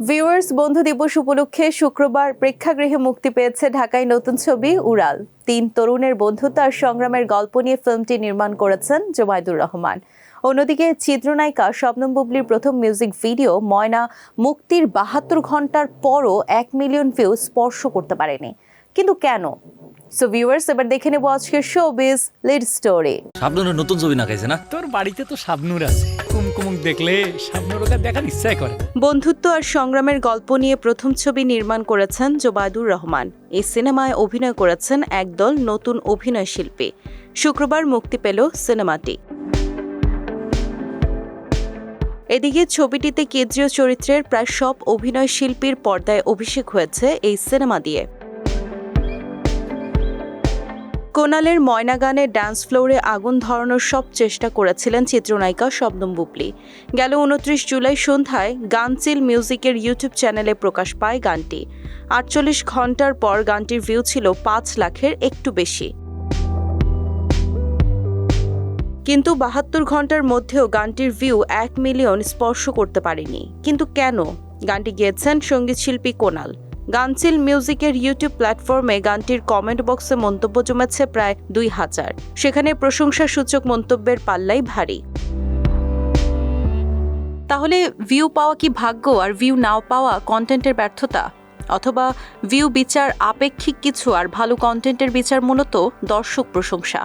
Viewers বন্ধু দিবস উপলক্ষে শুক্রবার প্রেক্ষাগৃহে মুক্তি পেয়েছে ঢাকায় নতুন ছবি উড়াল। তিন তরুণের বন্ধুত্ব আর সংগ্রামের গল্প নিয়ে ফিল্মটি নির্মাণ করেছেন জোবাইদুর রহমান। অন্যদিকে চিত্রনায়িকা শবনম বুবলির প্রথম মিউজিক ভিডিও ময়না মুক্তির বাহাত্তর ঘণ্টার পরও এক মিলিয়ন ভিউ স্পর্শ করতে পারেনি। কিন্তু কেন? সো ভিউয়ার্স এবার দেখে নেব আজকের শোবিজ লিড স্টোরি শাবনুরের নতুন ছবি না খাইছে না? তোর বাড়িতে তো শাবনুর আছে। কুমকুমুক দেখলে দেখার ইচ্ছাই করে বন্ধুত্ব আর সংগ্রামের গল্প নিয়ে প্রথম ছবি নির্মাণ করেছেন জোবায়দুর রহমান। এই সিনেমায় অভিনয় করেছেন একদল নতুন অভিনয় শিল্পী। শুক্রবার মুক্তি পেল সিনেমাটি। এদিকে ছবিটিতে কেন্দ্রীয় চরিত্রের প্রায় সব অভিনয় শিল্পীর পর্দায় অভিষেক হয়েছে এই সিনেমা দিয়ে। কোনালের ময়না গানে ডান্স ফ্লোরে আগুন ধরানোর সব চেষ্টা করেছিলেন চিত্রনায়িকা শবনম বুবলি। গেল উনত্রিশ জুলাই সন্ধ্যায় গানচিল মিউজিকের ইউটিউব চ্যানেলে প্রকাশ পায় গানটি। আটচল্লিশ ঘণ্টার পর গানটির ভিউ ছিল পাঁচ লাখের একটু বেশি। কিন্তু বাহাত্তর ঘণ্টার মধ্যেও গানটির ভিউ এক মিলিয়ন স্পর্শ করতে পারেনি। কিন্তু কেন? গানটি গেয়েছেন সঙ্গীতশিল্পী কোনাল গানচিল মিউজিকের ইউটিউব প্ল্যাটফর্মে গানটির কমেন্ট বক্সে মন্তব্য জমেছে প্রায় দুই হাজার। সেখানে প্রশংসাসূচক মন্তব্যের পাল্লাই ভারী। তাহলে ভিউ পাওয়া কি ভাগ্য আর ভিউ নাও পাওয়া কন্টেন্টের ব্যর্থতা? অথবা ভিউ বিচার আপেক্ষিক কিছু আর ভালো কন্টেন্টের বিচার মূলত দর্শক প্রশংসা?